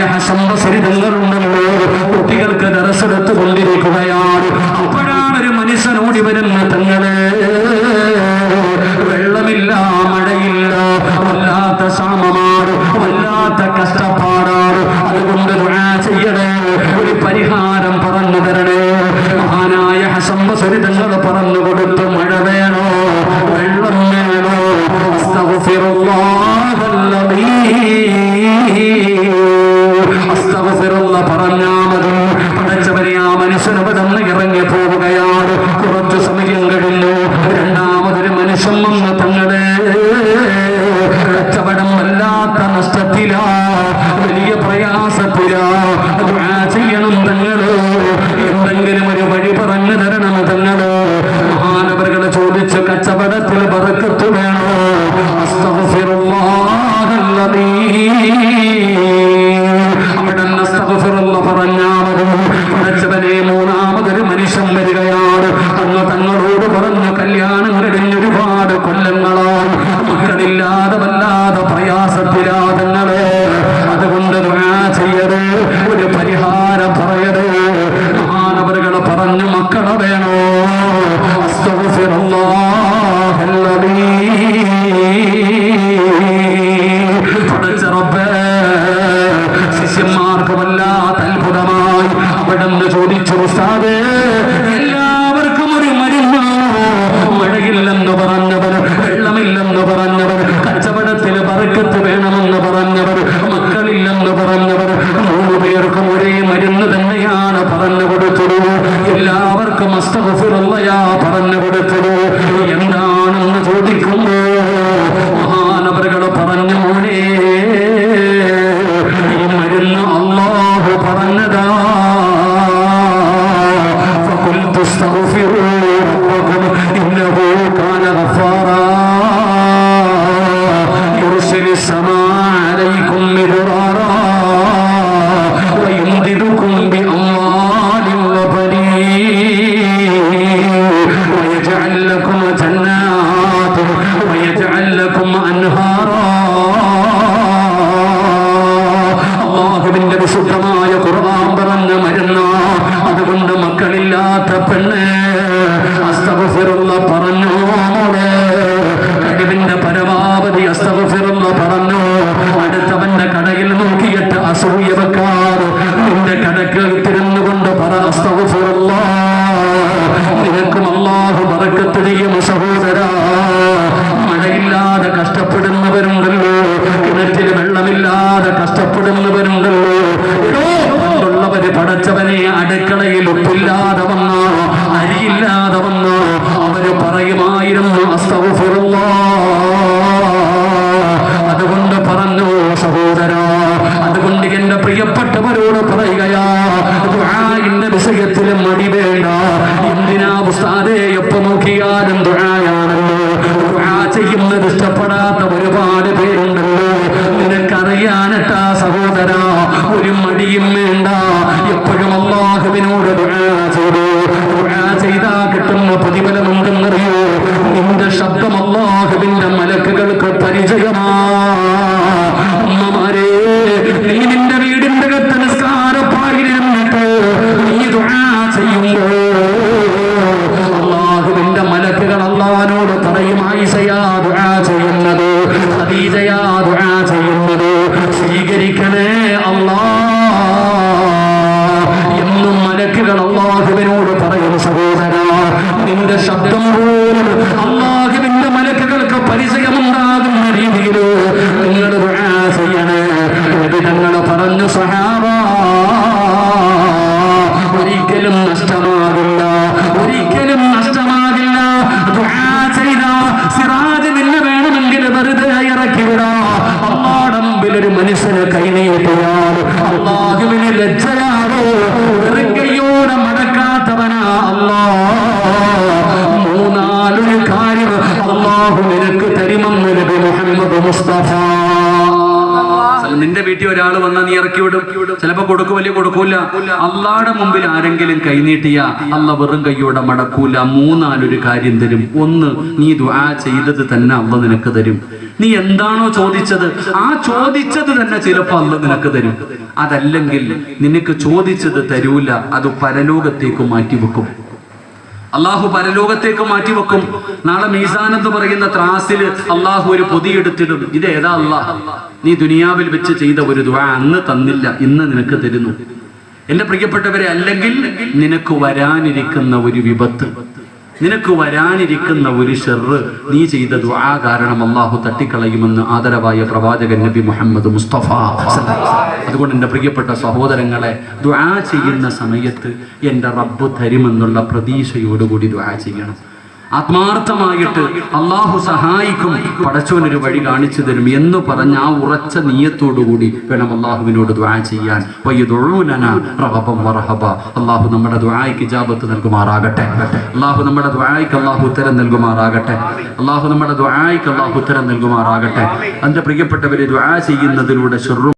ഹസൻ ബസരി കുട്ടികൾക്ക് ദറസെടുത്ത് കൊണ്ടിരിക്കുകയാണ്. അപ്പോഴാണ് ഒരു മനുഷ്യനോടി വരുന്ന തങ്ങളെ. വെള്ളമില്ല മഴയില്ല വല്ലാത്ത സാമമാണ് വല്ലാത്ത കഷ്ടപ്പാടാണ്. അതുകൊണ്ട് ചെയ്യണേ. ഒരു പരിഹാരം പറഞ്ഞു തരണേ. മഹാനായ ഹസൻ ബസരി തങ്ങൾ പറഞ്ഞു കൊടുത്തു. പടച്ചവനെ കല്യാണം കഴിഞ്ഞ് ഒരുപാട് കൊല്ലങ്ങളായി മക്കളില്ലാതെ വല്ലാതെ പ്രയാസത്തിലാതങ്ങളെ അതുകൊണ്ട് ദുആ ചെയ്യരുത് ഒരു പരിഹാരം പറയത് മഹാനവറുകൾ പറഞ്ഞു മക്കളെ വേണോ? പടച്ച റബ്ബേ, ശിഷ്യന്മാർക്ക് വല്ലാത്ത বরকত السماء നിനക്കും അള്ളാഹു ബറക്കത്ത് ചെയ്യും സഹോദരാ. മഴയില്ലാതെ കഷ്ടപ്പെടുന്നവരുണ്ടല്ലോ. കിണറ്റിൽ വെള്ളമില്ലാതെ കഷ്ടപ്പെടുന്നവരുണ്ടല്ലോ. ഉള്ളവര് പടച്ചവനെ അടുക്കളയിൽ ഉപ്പില്ലാതെ വന്നോ അരിയില്ലാതെ വന്നോ. അവർ പറയുമായിരുന്നു അസ്തഗ്ഫിറുല്ലാ. ദുആയാണല്ലോ. ദുആ ചെയ്യുന്നത് ഇഷ്ടപ്പെടാത്ത ഒരുപാട് പേരുണ്ടല്ലോ. നിനക്കറിയാനട്ടാ സഹോദര ഒരു മടിയും വേണ്ട. എപ്പോഴും അള്ളാഹുവിനോട് ദുആ ചെയ്തു. ചെയ്താ കിട്ടുന്ന പ്രതിഫലം ഉണ്ടെന്നറിയോ നിന്റെ ശബ്ദം അള്ളാഹുവിന്റെ മലക്കുകൾക്ക് പരിചയമാ. ഖദീജയാ ദുആ ചെയ്യുന്നത്. സ്വീകരിക്കണേ അല്ലാ എന്നും മലക്കുകൾ അള്ളാഹുവിനോട് പറയും സഹോദര നിന്റെ ശബ്ദം പോലും അള്ളാഹുവിന്റെ മലക്കുകൾക്ക് പരിചയമുണ്ടാകുന്ന രീതിയിൽ നിങ്ങൾ ദുആ ചെയ്യണേ. ഞങ്ങൾ പറഞ്ഞു സഹാബ അല്ലാ മൂന്നാലൊരു കാര്യം അള്ളാഹു നിനക്ക് തരുമെന്ന് നബി മുഹമ്മദ് മുസ്തഫ. നിന്റെ വീട്ടിൽ ഒരാൾ വന്നാൽ നീ ഇറക്കി വിടും. ചിലപ്പോ കൊടുക്കും വലിയ കൊടുക്കൂല. അള്ളാടെ മുമ്പിൽ ആരെങ്കിലും കൈനീട്ടിയ അല്ല വെറും കൈയോടെ മടക്കൂല. മൂന്നാലൊരു കാര്യം തരും. ഒന്ന് നീ ദുആ ചെയ്തത് തന്നെ അള്ള നിനക്ക് തരും. നീ എന്താണോ ചോദിച്ചത് ആ ചോദിച്ചത് തന്നെ ചിലപ്പോ അല്ല നിനക്ക് തരും. അതല്ലെങ്കിൽ നിനക്ക് ചോദിച്ചത് തരൂല അത് പരലോകത്തേക്ക് മാറ്റിവെക്കും. അള്ളാഹു പരലോകത്തേക്ക് മാറ്റിവെക്കും. നാളെ മീസാൻ എന്ന് പറയുന്ന ത്രാസിൽ അള്ളാഹു ഒരു പൊതിയെടുത്തിടും. ഇത് ഏതാ അള്ളാഹ് നീ ദുനിയാവിൽ വെച്ച് ചെയ്ത ഒരു ദുവാ അന്ന് തന്നില്ല ഇന്ന് നിനക്ക് തരുന്നു. എന്റെ പ്രിയപ്പെട്ടവരെ അല്ലെങ്കിൽ നിനക്ക് വരാനിരിക്കുന്ന ഒരു വിപത്ത് നിനക്ക് വരാനിരിക്കുന്ന ഒരു ഷെറ് നീ ചെയ്ത ദുആ കാരണം അള്ളാഹു തട്ടിക്കളയുമെന്ന് ആദരവായ പ്രവാചകൻ നബി മുഹമ്മദ് മുസ്തഫ അതുകൊണ്ട് എന്റെ പ്രിയപ്പെട്ട സഹോദരങ്ങളെ ദ്വാ ചെയ്യുന്ന സമയത്ത് എന്റെ റബ്ബ് തരുമെന്നുള്ള പ്രതീക്ഷയോടുകൂടി ദ്വാ ചെയ്യണം. ആത്മാർത്ഥമായിട്ട് അള്ളാഹു സഹായിക്കും പടച്ചോനൊരു വഴി കാണിച്ചു തരും എന്ന് പറഞ്ഞ ആ ഉറച്ച നീയത്തോടുകൂടി വേണം അള്ളാഹുവിനോട് ദ്വാ ചെയ്യാൻ. അള്ളാഹു നമ്മുടെ ദ്വായ്ക്ക് ജാബത്ത് നൽകുമാറാകട്ടെ. അള്ളാഹു നമ്മുടെ ദ്വായ്ക്ക് അള്ളാഹു ഉത്തരം നൽകുമാറാകട്ടെ. അള്ളാഹു നമ്മുടെ ദ്വായ്ക്ക് അള്ളാഹു ഉത്തരം നൽകുമാറാകട്ടെ. എന്റെ പ്രിയപ്പെട്ടവരെ ദ്വാ ചെയ്യുന്നതിലൂടെ ഷെറും